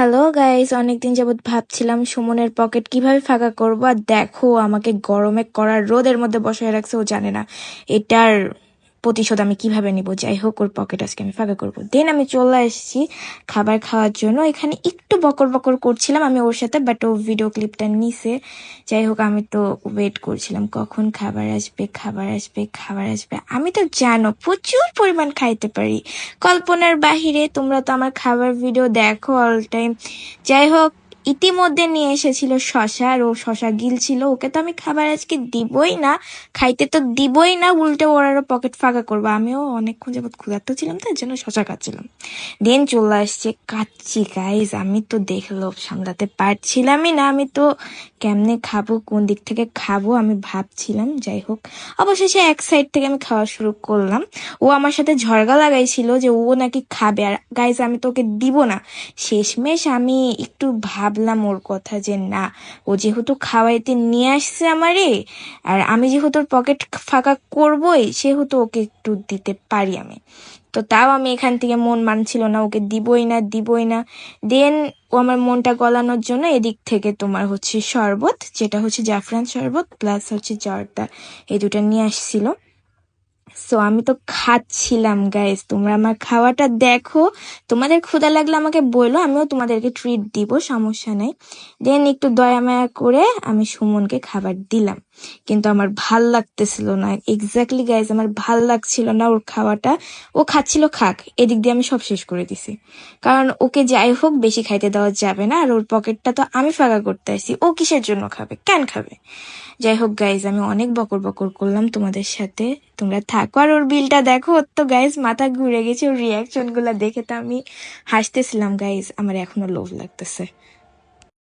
Hello guys অনেকদিন যাবৎ ভাবছিলাম সুমনের পকেট কীভাবে ফাঁকা করব, আর দেখো, আমাকে গরমে করার রোদের মধ্যে বসায় রাখছে, ও জানে না। এটার প্রতিশোধ আমি কীভাবে নিব? যাই হোক, ওর পকেট আজকে আমি ফাঁকা করব। দেন আমি চলে এসেছি খাবার খাওয়ার জন্য। এখানে একটু বকর বকর করছিলাম আমি ওর সাথে বাট ও ভিডিও ক্লিপটা নিছে। যাই হোক, আমি তো ওয়েট করছিলাম কখন খাবার আসবে খাবার আসবে খাবার আসবে। আমি তো জানো, প্রচুর পরিমাণ খাইতে পারি। কল্পনার বাহিরে তোমরা তো আমার খাবার ভিডিও দেখো অল টাইম যাই হোক ইতিমধ্যে নিয়ে এসেছিল শশা আর ও শশা গিলছিল। ওকে তো আমি খাবার আজকে দিবই না। খাইতে তো দিবই না, উল্টে ওর আরও পকেট ফাঁকা করব। আমিও অনেকক্ষণ যাবত ক্ষুধার্ত ছিলাম তার জন্য শশা খাচ্ছিলাম। দেন চলে আসছে কাচ্চি গাইজ আমি তো দেখল, সামলাতে পারছিলামই না। আমি তো কেমনে খাব, কোন দিক থেকে খাব, আমি ভাবছিলাম, যাই হোক। অবশেষে এক সাইড থেকে আমি খাওয়া শুরু করলাম। ও আমার সাথে ঝরগা লাগাইছিল যে ও নাকি খাবে। আর গাইজ আমি তো ওকে দিব না। শেষমেশ আমি একটু ভাবলাম ওর কথা যে, না, ও যেহেতু খাওয়াইতে নিয়ে আসছে আমারে, আর আমি যেহেতু ওর পকেট ফাঁকা করবই, সেহেতু ওকে একটু দিতে পারি আমি। তো তাও আমি এখান থেকে মন মানছিল না, ওকে দিবই না দিবই না। দেন ও আমার মনটা গলানোর জন্য এদিক থেকে তোমার হচ্ছে শরবত, যেটা হচ্ছে জাফরান শরবত প্লাস হচ্ছে জর্দা, এই দুটো নিয়ে আসছিল। সো আমি তো খাচ্ছিলাম গাইস তোমরা আমার খাওয়াটা দেখো। তোমাদের ক্ষুধা লাগলে আমাকে বলো, আমিও তোমাদেরকে ট্রিট দিব, সমস্যা নেই। দেন একটু দয়া মায়া করে আমি সুমনকে খাবার দিলাম। কিন্তু আমার ভালো লাগতেছিল না। এক্স্যাক্টলি গাইজ আমার ভালো লাগছিল না ওর খাওয়াটা। ও খাচ্ছিল, খাক, এদিক দিয়ে আমি সব শেষ করে দিছি। কারণ ওকে যাই হোক, বেশি খাইতে দেওয়া যাবে না। আর ওর পকেটটা তো আমি ফাঁকা করতে আসছি। ও কিসের জন্য খাবে? কেন খাবে? যাই হোক গাইজ আমি অনেক বকর বকর করলাম তোমাদের সাথে। তোমরা থাকো। আর ওর বিলটা দেখো, ওর তো গাইজ মাথা ঘুরে গেছে, ওর রিয়াকশনগুলা দেখে তো আমি হাসতেছিলাম গাইজ আমার এখনও লোভ লাগতেছে।